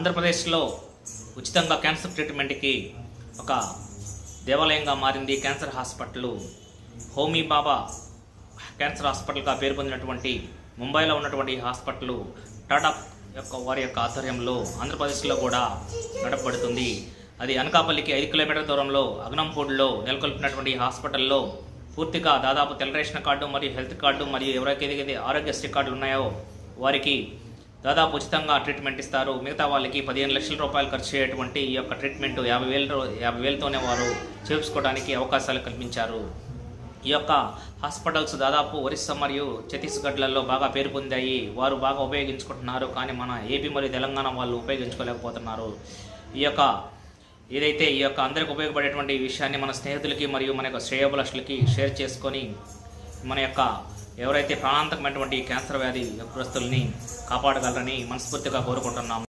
ఆంధ్రప్రదేశ్లో ఉచితంగా క్యాన్సర్ ట్రీట్మెంట్కి ఒక దేవాలయంగా మారింది cancer hospital. Homi Bhabha cancer హాస్పిటల్గా పేరు పొందినటువంటి ముంబైలో ఉన్నటువంటి హాస్పిటల్ టాటా యొక్క వారి యొక్క ఆధ్వర్యంలో ఆంధ్రప్రదేశ్లో కూడా నడపబడుతుంది. అది అనకాపల్లికి ఐదు కిలోమీటర్ల దూరంలో అగ్నంపూడ్లో నెలకొల్పినటువంటి హాస్పిటల్లో పూర్తిగా దాదాపు తెల్ల రేషన్ కార్డు మరియు హెల్త్ కార్డు మరియు ఎవరికైతే ఆరోగ్యశ్రీ కార్డులు ఉన్నాయో వారికి దాదాపు ఉచితంగా ట్రీట్మెంట్ ఇస్తారు. మిగతా వాళ్ళకి పదిహేను లక్షల రూపాయలు ఖర్చు అయ్యేటువంటి ఈ యొక్క ట్రీట్మెంట్ యాభై వేల యాభై వేలతోనే వారు చేపించుకోవడానికి అవకాశాలు కల్పించారు. ఈ యొక్క హాస్పిటల్స్ దాదాపు ఒరిస్సా మరియు ఛత్తీస్గఢ్లలో బాగా పేరు పొందాయి. వారు బాగా ఉపయోగించుకుంటున్నారు. కానీ మన ఏపీ మరియు తెలంగాణ వాళ్ళు ఉపయోగించుకోలేకపోతున్నారు. ఈ యొక్క ఏదైతే ఈ యొక్క అందరికి ఉపయోగపడేటువంటి విషయాన్ని మన స్నేహితులకి మరియు మన యొక్క శ్రేయోభిలాషులకి షేర్ చేసుకొని మన యొక్క ఎవరైతే ప్రాణాంతకమైనటువంటి క్యాన్సర్ వ్యాధి గ్రస్తుల్ని కాపాడగలరని మనస్ఫూర్తిగా కోరుకుంటున్నాము.